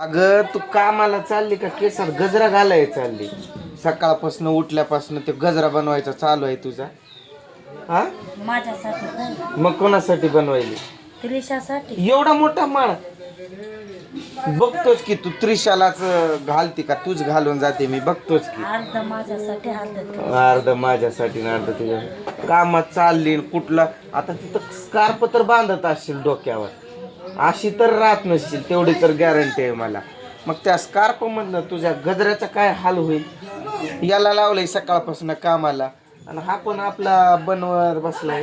अगं तू कामाला चालली का केसात गजरा घालाय चालली? सकाळपासून उठल्यापासून ते गजरा बनवायचा चालू आहे तुझा. हा? माझ्यासाठी नाही मग कोणासाठी बनवायली? त्रिशासाठी. एवढा मोठा माळ. बघतोच की तू त्रिशालाच घालते का? तूच घालून जाते मी बघतोच की. अर्ध माझ्यासाठी अर्ध माझ्यासाठी अर्ध तुझ्या कामात चालली कुठला आता तिथं स्कार्प तर बांधत असशील डोक्यावर. अशी तर राहत नसशील तेवढी तर गॅरंटी आहे मला. मग त्या स्कार्प मधनं तुझ्या गजऱ्याचा काय हाल होईल? याला लावलंय सकाळपासून कामाला. आणि हा पण आपला बनवर बसलाय.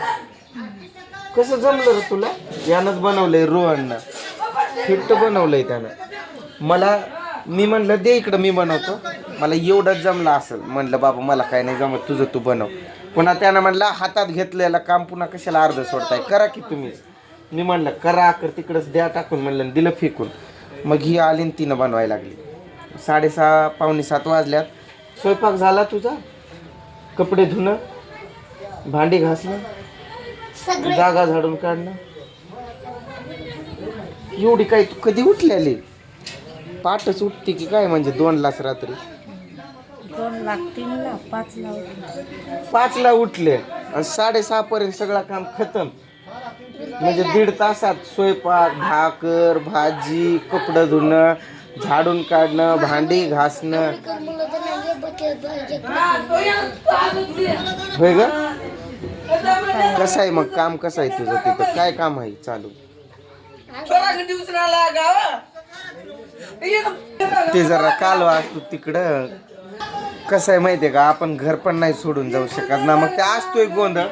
कसं जमलं रे तुला? यानंच बनवलंय रोहननं. फिट्ट बनवलंय त्यानं. मला मी म्हणलं दे इकडं मी बनवतो. मला एवढंच जमलं असेल. म्हणलं बाबा मला काय नाही जमत तुझं तू बनव. पुन्हा त्यानं म्हणलं हातात घेतलेलं काम पुन्हा कशाला अर्ध सोडताय? करा की तुम्हीच मी म्हणलं करा कर तिकडंच द्या टाकून. म्हणलं दिलं फेकून. मग ही आली आणि तिनं बनवायला लागली. साडेसहा पावणे सात वाजल्यात. स्वयंपाक झाला तुझा? कपडे धुणं भांडी घासणं जागा झाडून काढणं? एवढी काय तू कधी उठलेली? पाठच उठते की काय म्हणजे दोन लाच रात्री? दोन लाख तीन लाख पाच लाख. पाचला उठले आणि साडेसहा पर्यंत सगळं काम खतम. म्हणजे दीड तासात स्वयंपाक भाकर भाजी कपडं धुणं झाडून काढणं भांडी घासणं. होय ग? कसं आहे मग? काम कसं आहे तुझं तिथं? काय काम आहे चालू? ते जरा कालवा असतो तिकडं. कसं आहे माहितीये का? आपण घर पण नाही सोडून जाऊ शकत ना. मग ते असतोय गोंधळ.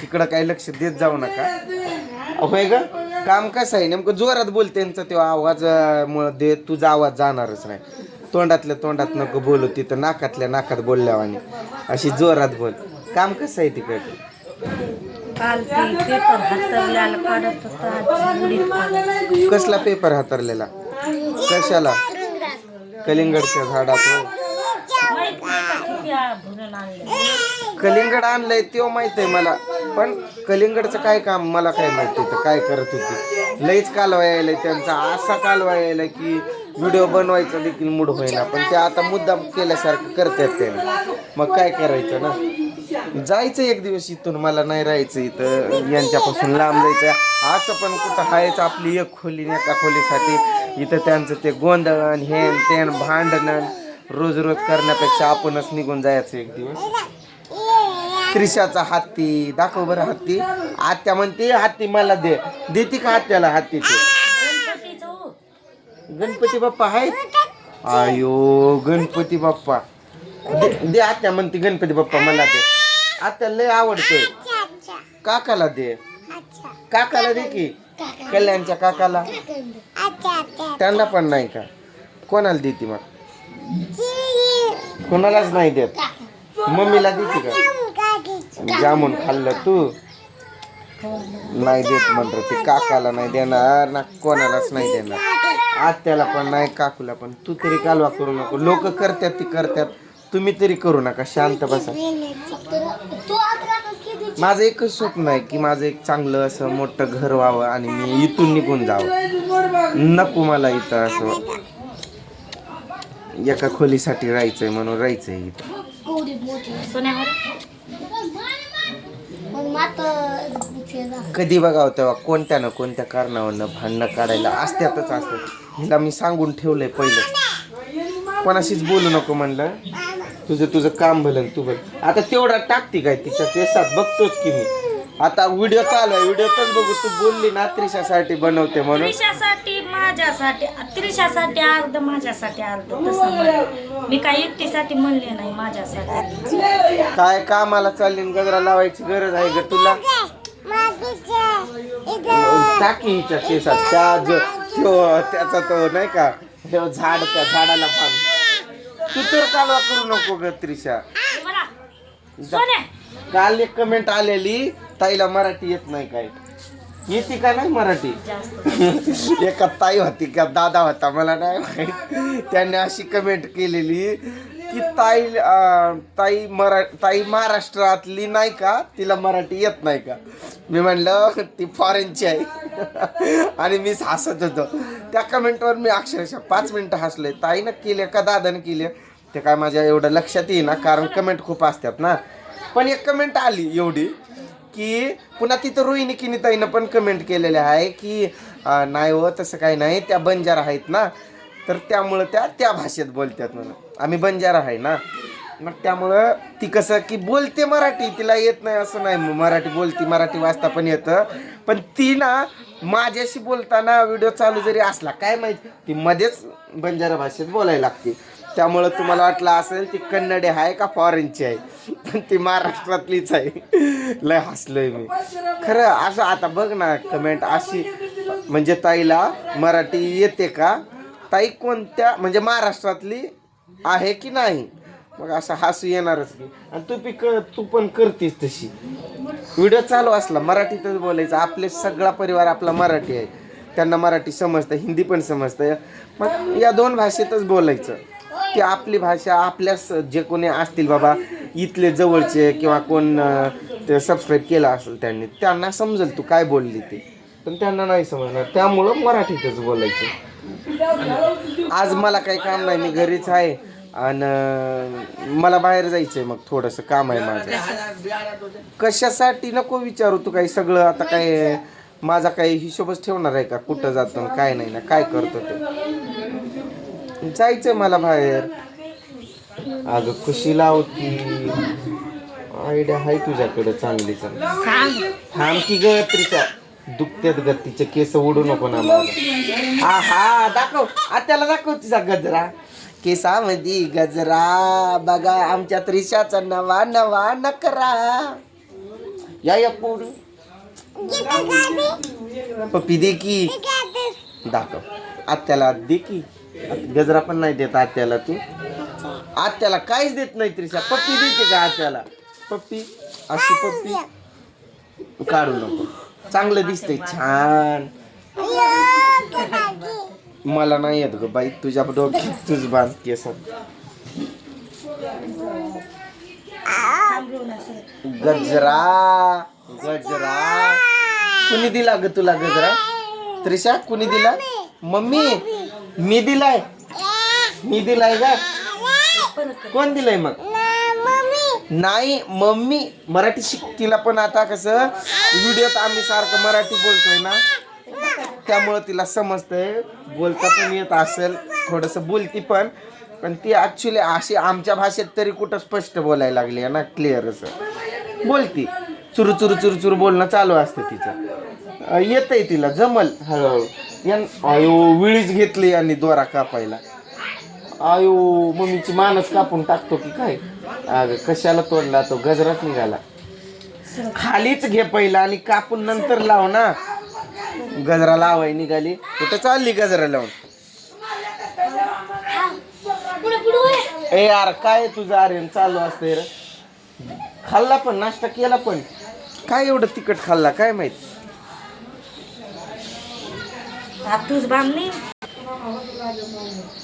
तिकडं काही लक्ष देत जाऊ नका. होय ग काम कसं आहे? नेमकं जोरात बोल त्यांचा तो आवाज मुळे दे तुझा आवाज जाणारच नाही. तोंडातल्या तोंडात नको बोलू तिथं नाकातल्या नाकात बोलल्यावानी. अशी जोरात बोल. काम कसं आहे तिकडं. कसला पेपर हातरलेला? कशाला? कलिंगडच्या झाडात होय. का कलिंगड आणलंय तो माहीत आहे मला. पण कलिंगडचं काय काम मला काय माहिती होतं? काय करत होते? लईच कालवा यायला त्यांचा असा कालवा यायला की व्हिडिओ बनवायचा देखील मूड होईना. पण ते आता मुद्दाम केल्यासारखं करतात ते. मग काय करायचं ना? जायचं एक दिवस इथून मला नाही राहायचं इथं. यांच्यापासून लांब जायचं. असं पण कुठं हायच आपली एक खोली एका खोलीसाठी. इथं त्यांचं ते गोंधळण हेन तेन भांडण रोज रोज करण्यापेक्षा आपणच निघून जायचं एक दिवस. त्रिशाचा हत्ती. दाखव बरं हत्ती. आत्या म्हणते हत्ती मला दे. देते का आत्याला हत्ती ते? गणपती बाप्पा आहेत. आयो गणपती बाप्पा. दे दे आत्या म्हणते गणपती बाप्पा मला दे. आत्या लय आवडतो. काकाला दे. काकाला दे की? कल्याणच्या काकाला. त्यांना पण नाही का? कोणाला देते मग? कोणालाच नाही देत. मम्मीला देते का? जामून खाल्लं तू. नाही देत म्हणतो ते काकाला नाही देणार ना कोणालाच नाही देणार. आत्याला पण नाही काकूला पण. तू तरी कालवा करू नको. लोक करतात ती करतात. तुम्ही तरी करू नका. शांत बसा. माझं एकच स्वप्न आहे की माझं एक चांगलं असं मोठं घर व्हावं आणि मी इथून निघून जावं. नको मला इथं असं. एका खोलीसाठी राहायचंय म्हणून राहायचंय इथं. कधी बघावं तेव्हा कोणत्या ना कोणत्या कारणावरनं भांडणं काढायला असत्यातच असतात हिला मी सांगून ठेवलंय पहिलं. कोणाशीच बोलू नको म्हणलं. तुझं तुझं काम भलं तू भल आता तेवढा टाकते काय तिच्या केसात? बघतोच की मी. आता व्हिडिओ चालू आहे. व्हिडिओतच बघू. तू बोलली ना त्रिशासाठी बनवते म्हणून. माझ्यासाठी त्रिशासाठी अर्ध माझ्यासाठी अर्ध तसं म्हण. मी काही एकटीसाठी म्हणले नाही माझ्यासाठी. काय कामाला चालली गजरा लावायची गरज आहे ग तुला? टाकी हिच्या केसात त्या जो त्यो त्याचा तो नाही का झाड त्या झाडाला बांध. तू तर कालवा करू नको ग त्रिशा. सोन्या. काल एक कमेंट आलेली ताईला मराठी येत नाही काय. येते का नाही मराठी? एका ताई होती का दादा होता मला नाही माहीत. त्यांनी अशी कमेंट केलेली की ताई ताई मरा ताई महाराष्ट्रातली नाही का तिला मराठी येत नाही का? मी म्हणलं ती फॉरेनची आहे. आणि मी हसत होतो. त्या कमेंटवर मी अक्षरशः पाच मिनटं हसले ताईनं केले का दादानं केले? ते काय माझ्या एवढं लक्षात येईना कारण कमेंट खूप असतात ना. पण एक कमेंट आली एवढी की पुन्हा तिथं रोहिणी किनीताईनं पण कमेंट केलेले आहे की नाही हो तसं काही नाही त्या बंजारा आहेत ना तर त्यामुळं त्या त्या भाषेत बोलतात म्हणून. आम्ही बंजारा आहे ना. मग त्यामुळं ती कसं की बोलते मराठी तिला येत नाही असं नाही. मग मराठी बोलती मराठी वाचता पण येतं. पण ती ना माझ्याशी बोलताना व्हिडिओ चालू जरी असला काय माहिती ती मध्येच बंजारा भाषेत बोलायला लागते. त्यामुळं तुम्हाला वाटलं असेल ती कन्नडी आहे का फॉरेनची आहे? पण ती महाराष्ट्रातलीच आहे. लय हसलोय मी. खरं असं आता बघ ना कमेंट अशी. म्हणजे ताईला मराठी येते का? ताई कोणत्या म्हणजे महाराष्ट्रातली आहे की नाही? मग असं हसू येणारच की. आणि तू पी तू पण करतीस तशी. व्हिडिओ चालू असला मराठीतच बोलायचं. आपले सगळा परिवार आपला मराठी आहे. त्यांना मराठी समजतं हिंदी पण समजतं. मग या दोन भाषेतच बोलायचं. की आपली भाषा आपल्याच जे कोणी असतील बाबा इथले जवळचे किंवा कोण ते सबस्क्राईब केलं असेल त्यांनी त्यांना समजेल तू काय बोलली ते. पण त्यांना नाही समजणार. त्यामुळं मराठीतच बोलायचं. आज मला काही काम नाही मी घरीच आहे. आणि मला बाहेर जायचंय मग थोडंसं काम आहे माझं. कशासाठी नको विचारू तू काही सगळं आता काय माझा काही हिशोबच ठेवणार आहे का? कुठं जातो काय नाही ना काय करतो ते? जायचंय मला बाहेर. अगं खुशी लावती आयडिया आहे तुझ्याकडे चांगली चांगली सांग थांब की ग त्रिचा दुखत्यात ग तिचे केस उडू नको ना माझा आहा दाखव. आत्याला दाखव तिचा गजरा. केसामध्ये गजरा. बघा आमच्या त्रिशाचा नवा नवा नकरा. या या पोरू. पप्पी दे की. दाखव. आत्याला दे की. गजरा पण नाही देत आत्याला तू. आत्याला काहीच देत नाही त्रिशा. पप्पी देते का आत्याला? पप्पी अशी पप्पी. काढू नको. चांगलं दिसतंय छान. मला नाही येत ग बाई तुझ्या डोक्यात तुझ बांध केस गजरा गजरा. कुणी दिला ग तुला गजरा? त्रिशा कुणी दिला? मम्मी मी दिलाय. मी दिलाय का? कोण दिलंय मग? नाही मम्मी मराठी शिक तिला पण आता कसं व्हिडिओत आम्ही सारखं मराठी बोलतोय ना. त्यामुळं तिला समजतंय बोलता पण येत असेल थोडंसं बोलती पण. पण ती ॲक्च्युली अशी आमच्या भाषेत तरी कुठं स्पष्ट बोलायला लागली आहे ना क्लिअर असं. बोलती. चुरू चुरू चुरू चुरू बोलणं चालू असतं तिचं. येतंय तिला जमल हळूहळू. यान अयो विळीच घेतली यांनी दोरा कापायला. आयो मम्मीची मानस कापून टाकतो की काय? अगं कशाला तोडला तो गजराच निघाला. खालीच घे पहिला आणि कापून नंतर लाव ना. गजरा लावाय निघाली. कुठं चालली गजरा लावून? ए यार काय तुझं आर्यन चालू असतंय खाल्ला पण नाश्ता केला पण. काय एवढं तिखट खाल्ला काय माहिती? ভাবতুস বামনি।